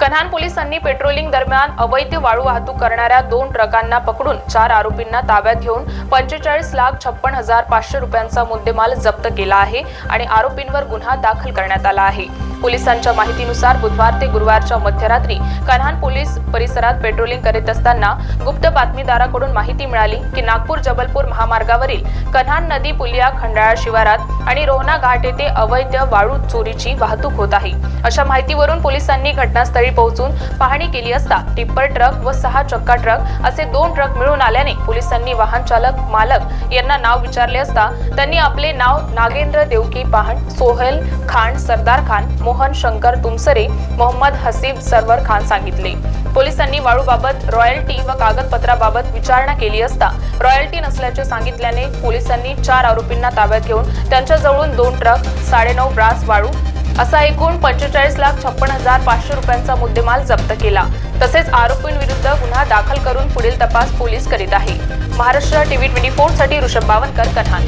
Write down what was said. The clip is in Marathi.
कन्हान पोलिसांनी पेट्रोलिंग दरम्यान अवैध वाळू वाहतूक करणाऱ्या दोन ट्रकांना पकडून चार आरोपींना ताब्यात घेऊन पंचेचाळीस लाख छप्पन हजार पाचशे रुपयांचा मुद्देमाल जप्त केला आहे आणि आरोपींवर गुन्हा दाखल करण्यात आला आहे. पोलिसांच्या माहितीनुसार बुधवार ते गुरुवारच्या मध्यरात्री कन्हान पोलीस परिसरात पेट्रोलिंग करीत असताना गुप्त बातमीदाराकडून माहिती मिळाली की नागपूर जबलपूर महामार्गावरील कन्हान नदी पुलिया खंडाळा शिवारात आणि रोहना घाट येथे अवैध वाळू चोरीची वाहतूक होत आहे. अशा माहितीवरून पोलिसांनी घटनास्थळी पोहोचून पाहणी केली असता टिप्पर ट्रक व सहा चक्का ट्रक असे दोन ट्रक मिळून आल्याने पोलिसांनी वाहन चालक मालक यांना नाव विचारले असता त्यांनी आपले नाव नागेंद्र देवकी पाहण सोहेल खान सरदार खान मोहन शंकर तुमसरे मोहम्मद हसीब सरवर खान सांगितले. पोलिसांनी वाळूबाबत रॉयल्टी व कागदपत्राबाबत विचारणा केली असता रॉयल्टी नसल्याचे सांगितल्याने पोलिसांनी चार आरोपींना ताब्यात घेऊन त्यांच्या जवळून दोन ट्रक साडेनऊ ब्रास वाळू असा एकूण पंचेचाळीस लाख छप्पन हजार पाचशे रुपयांचा मुद्देमाल जप्त केला. तसेच आरोपींविरुद्ध गुन्हा दाखल करून पुढील तपास पोलीस करीत आहे. महाराष्ट्र टीव्ही ट्वेंटी फोरसाठी ऋषभ बावनकर कन्हान.